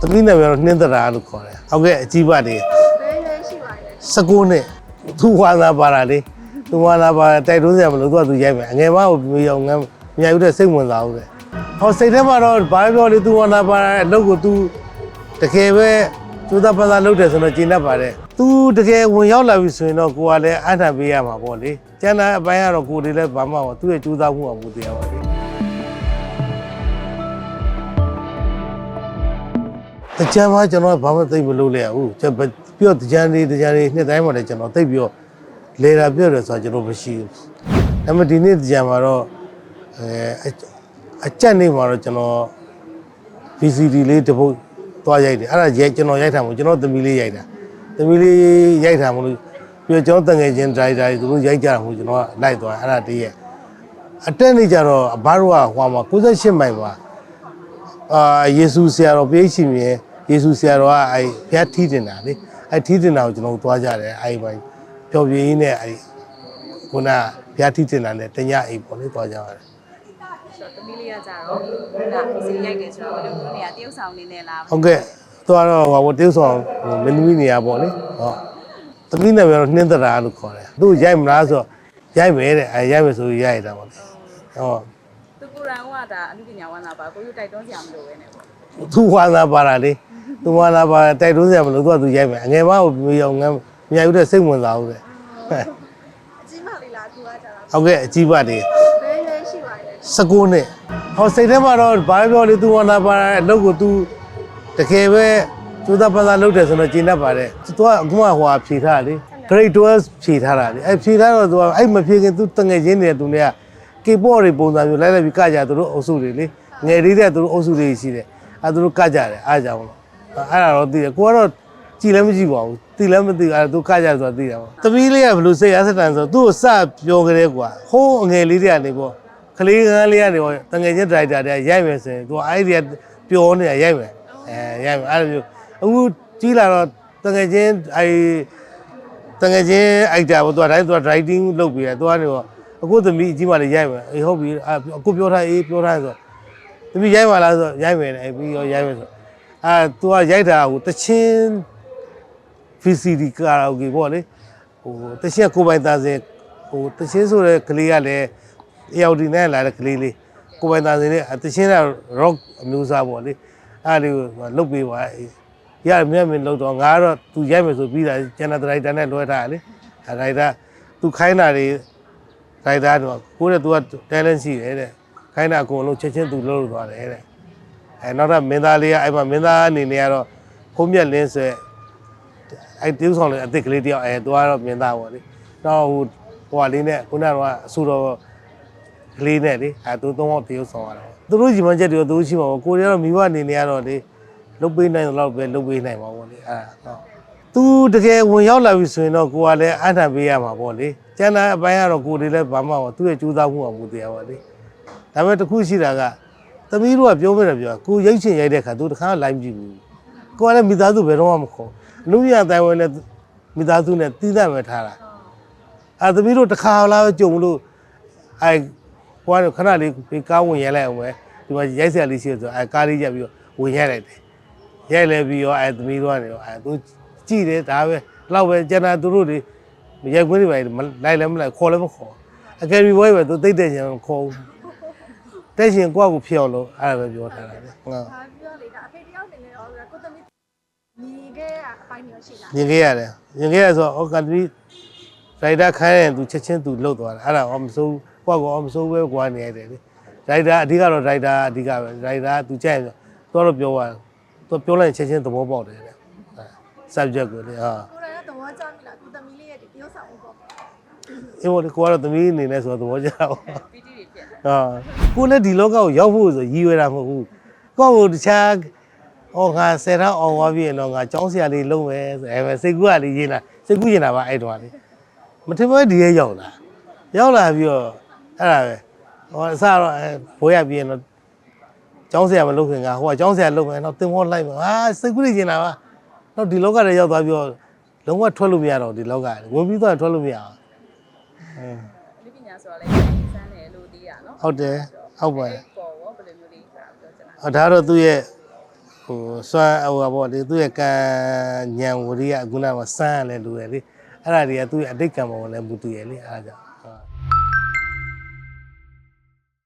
သမီးနာမည်ကတော့နှင်းသရာလို့ခေါ်တယ်ဟုတ်ကဲ့အကြီးပါလေဘယ်ရွယ်ရှိပါလဲ19နှစ်သူဝါသာပါတာလေသူဝါသာပါတိုက်တွန်းစရာမလိုသူကသူရိုက်မယ်အငယ်မကိုပြောအောင်ငါမြတ်ယူတဲ့စိတ်ဝင်စားဦးတယ်ဟောစိတ်ထဲမှာတော့ဘာပြောလေသူဝါသာပါတာအလုပ်ကိုသူတကယ်ပဲကျူးသားပန်းသားလုပ်တယ်ဆိုတော့ကျင်းတတ်ပါတယ်သူတကယ်ဝင်ရောက်လာပြီဆိုရင်တော့ကိုကလည်းအထောက်ပေးရမှာပေါ့လေကျန်တဲ့အပိုင်းကတော့ကိုယ်တွေလည်းဘာမှမဟုတ်သူ့ရဲ့ကျူးသားမှုကမူတရားပါလေ တကြံမှာကျွန်တော်ဘာမှသိပ်မလုပ်လဲဘူးကျွန်တော်ပြောတကြံလေးတကြံလေးနှစ်တိုင်းမှာလည်းကျွန်တော်သိပ်ပြောလေတာပြောတယ်ဆိုတာကျွန်တော်မရှိဘူးဒါပေမဲ့ဒီနေ့တကြံမှာတော့အဲအအကြက်နေမှာတော့ကျွန်တော် VCD လေးတစ်ပုတ်သွားရိုက်တယ်အဲ့ဒါရိုက်ကျွန်တော်ရိုက်တာမဟုတ်ကျွန်တော်သမီးလေးရိုက်တာသမီးလေးရိုက်တာမလို့ပြီးတော့ကျွန်တော်တငယ်ချင်းဒရိုက်တာတွေသူတို့ရိုက်ကြတာမဟုတ်ကျွန်တော်ကလိုက်သွားအဲ့ဒါတည်းရဲ့အတက်နေကြတော့အဘတို့ကဟွာမှာ68မိုင်ပါအာယေရှုဆရာတော်ပြိရှင်မြေ ယေရှုဆရာတော်ကအဲဖျားထီးတင်တာလေအဲထီးတင်တာကိုကျွန်တော်တို့သွားကြတယ်အဲပိုင်းပျော်ပြင်းရင်းနဲ့အဲခုနဖျားထီးတင်တာနဲ့တညအိပ်ပေါ့လေသွားကြရတယ်ဆိုတော့သမီးလေးကကြတော့ဒါစီရိုက်တယ်ဆိုတော့ဘယ်လိုမျိုးနေရတရုပ်ဆောင်နေနဲ့လားဟုတ်ကဲ့သွားတော့ဟိုတရုပ်ဆောင်ဟိုမင်းသမီးနေရာပေါ့လေဟောသမီးနာမည်ကတော့နှင်းသရာလို့ခေါ်တယ်သူရိုက်မလားဆိုတော့ရိုက်မယ်တဲ့အဲရိုက်မယ်ဆိုရင်ရိုက်တာပေါ့လေဟောသူကိုယ်တိုင်ကဒါအမှုပညာဝန္တာပါကိုယူတိုက်တွန်းစရာမလိုပဲနဲ့ပေါ့သူဝါသာပါတာလေ သူမလာပါတိုက်တွန်းစရာမလိုသူကသူရိုက်မယ်အငယ်မကိုမရောငမ်းမြာယူတဲ့စိတ်ဝင်စားဦးတယ်အကြီးမလေးလားသူကကြာဟုတ်ကဲ့အကြီးမလေးဘယ်ရွယ်ရှိပါလဲ19နှစ်ဟောစိတ်ထဲမှာတော့ဘာပြောလဲသူမလာပါအလုပ်ကိုသူတကယ်ပဲသူသားပန်းသားလုပ်တယ်ဆိုတော့ကျင်တတ်ပါတယ်သူကအခုမှဟိုဟာဖြေထားတာလေ grade 12ဖြေထားတာလေအဲဖြေထားတော့သူကအဲ့မဖြေခင်သူတငယ်ချင်းတွေသူတွေကကေပေါ့တွေပုံစံမျိုးလိုက်လိုက်ပြီးကကြသူတို့အုပ်စုတွေလေငယ်လေးတဲ့သူတို့အုပ်စုတွေရှိတယ်အဲသူတို့ကကြတယ်အားကြောင့် အဲ့ဒါတော့သိတယ်ကိုကတော့ကြည်လည်းမကြည့်ပါဘူးသိလည်းမသိဘူးအဲသူကကြဆိုတာသိတာပေါ့သမီးလေးကဘယ်လိုစိတ်အားစတန်ဆိုသူ့ကိုစပြောကြတဲ့ကွာဟိုးအငယ်လေးတွေကနေပေါ့ကလေးကန်းလေးကနေပေါ့တငယ်ချင်းဒရိုက်တာတွေရိုက်မယ်ဆိုရင်သူကအဲ့ဒီကပျော်နေတာရိုက်မယ်အဲရိုက်မယ်အဲ့လိုမျိုးအခုကြီးလာတော့တငယ်ချင်းအဲ့တငယ်ချင်းအိုက်တာပေါ့သူကတိုင်းသူက writing လုပ်ပြီးတယ်သူကနေပေါ့အခုသမီးအကြီးမလေးရိုက်မယ်အေးဟုတ်ပြီအခုပြောထားအေးပြောထားဆိုသမီးရိုက်ပါလားဆိုရိုက်မယ်အဲ့ပြီးရောရိုက်မယ်ဆို အဲသူကရိုက်တာဟိုတချင်း VCD ကာရာအိုကေပေါ့လေဟိုတချင်းကိုပိုင်သားစင်ဟိုတချင်းဆိုတဲ့ကလေးကလည်း AOD နဲ့လာတဲ့ကလေးလေးကိုပိုင်သားစင်နဲ့တချင်းက rock အမျိုးအစားပေါ့လေအဲ့ဒီကိုလုတ်ပေးပါရမြတ်မင်းလုတ်တော့ငါကတော့သူရိုက်မယ်ဆိုပြီးတာကျန်တဲ့ဒရိုက်တာနဲ့လွှဲထားတယ်လေဒရိုက်တာသူခိုင်းတာတွေဒရိုက်တာတော့ကိုယ့်ရဲ့သူက talent ရှိတယ်တဲ့ခိုင်းတာအကုန်လုံးချက်ချင်းသူလုပ်လို့သွားတယ်တဲ့ အဲနောက်တော့မင်းသားလေးကအဲ့မှာမင်းသားအနေနဲ့ကတော့ဖုံးမြက်လင်းဆွဲအဲ့တိ ਉ ဆောင်လေအစ်စ်ကလေးတယောက်အဲသူကတော့မြင်သားပေါ့လေတော့ဟိုဟိုဟာလေးနဲ့ခုနကတော့အဆူတော်ကလေးနဲ့လေအဲသူသုံးအောင်တိ ਉ ဆောင်ရတာသူတို့ကြီးမချက်တွေသူတို့ရှိမှာပေါ့ကိုရီးယားတော့မိဘအနေနဲ့ကတော့လေလုတ်ပေးနိုင်တော့ပဲလုတ်ပေးနိုင်ပါပေါ့လေအဲတော့သူတကယ်ဝင်ရောက်လာပြီဆိုရင်တော့ကိုကလည်းအထံပေးရမှာပေါ့လေကျန်တဲ့အပိုင်းကတော့ကိုတွေလည်းဘာမှမဟုတ်သူ့ရဲ့ကြိုးစားမှုကမူတရားပါလေဒါပေမဲ့တစ်ခုရှိတာက သမီးတို့ကပြောမဲ့တယ်ပြောကိုရိတ်ချင်ရိုက်တဲ့ခါသူတခါလိုက်မကြည့်ဘူးကိုကလည်းမိသားစုဘယ်တော့မှမခေါ်လူမြအတိုင်းဝင်နဲ့မိသားစုနဲ့တီးသန့်ပဲထားတာအဲသမီးတို့တစ်ခါလာကြုံလို့အဲဟိုကခဏလေးကားဝင်ရိုက်လိုက်အောင်ပဲဒီမှာရိုက်ဆရာလေးရှိတယ်ဆိုအဲကားလေးရက်ပြီးတော့ဝင်ရိုက်လိုက်တယ်ရိုက်လဲပြီးရောအဲသမီးတို့ကနေရောအဲသူကြည့်တယ်ဒါပဲလောက်ပဲကျန်တာသူတို့တွေရိုက်ခွင်းတွေပဲမလိုက်လဲမလိုက်ခေါ်လဲမခေါ်အကယ်ဒမီဘွဲပဲသူတိတ်တဲ့ချင်ခေါ်ဘူး တဲ့ရှင်ကိုယ့်ကိုဖျော်လို့အဲ့ဒါပဲပြောထားတာလေငါဘာပြောလေဒါအဖေတယောက်နေနေတော့ကိုသမီးညီခဲ့ရအပိုင်းမျိုးရှိလားညင်ခဲ့ရတယ်ညင်ခဲ့ရဆိုတော့ဩကတမီရိုက်တာခိုင်းရင်သူချက်ချင်းသူလှုပ်သွားတယ်အဲ့ဒါအော်မစိုးကိုယ့်ကောမစိုးပဲကွာနေရတယ်လေရိုက်တာအဓိကတော့ရိုက်တာအဓိကပဲရိုက်တာသူကြိုက်ရင်တော့တော့ပြောသွားသူပြောလိုက်ချက်ချင်းသဘောပေါက်တယ်တဲ့ subject ကိုလေဟာကိုရရဲ့သဘောကျမိလားကိုသမီးလေးရဲ့ဒီတရုပ်ဆောင်မှုပေါ့ အင်းဘောလေကိုကတော့သမီးအနေနဲ့ဆိုတော့သဘောကျတာပေါ့ပီတိတွေဖြစ်တာဟာကိုလည်းဒီလောကကိုရောက်ဖို့ဆိုရည်ရွယ်တာမဟုတ်ဘူးကိုကဟိုတခြားဟောငါဆယ်ထောင်အောင်သွားပြီတော့ငါចောင်းဆရာလေးလုံးမယ်ဆိုအဲစိတ်ကူးကလေးရင်းလာစိတ်ကူးရင်းလာပါအဲ့တော့လေမထင်ပဲဒီရဲရောက်လာရောက်လာပြီးတော့အဲ့ဒါပဲဟောအစတော့ဘိုးရပြီးရင်တော့ကျောင်းဆရာမလုပ်ခင်ကဟိုကကျောင်းဆရာလုပ်မယ်တော့တင်မောလိုက်မယ်ဟာစိတ်ကူးနေကျင်တာပါတော့ဒီလောကထဲရောက်သွားပြီးတော့လုံးဝထွက်လို့မရတော့ဒီလောကဝင်ပြီးသွားထွက်လို့မရအောင် အဲအမှုပညာဆိုတော့လည်းစမ်းတယ်လို့သိရနော်ဟုတ်တယ်ဟုတ်ပါတယ်ပေါ်ရောဘယ်လိုမျိုးလေးခါပြောချင်တာအဒါတော့သူ့ရဲ့ဟိုစွမ်းဟိုပါပေါ့လေသူ့ရဲ့ကံညံဝရီကခုနကစမ်းရလဲလူရယ်လေအဲ့ဒါတွေကသူ့ရဲ့အတိတ်ကံပေါ်ကိုလည်းမူတည်ရလေအဲ့ဒါကြောင့်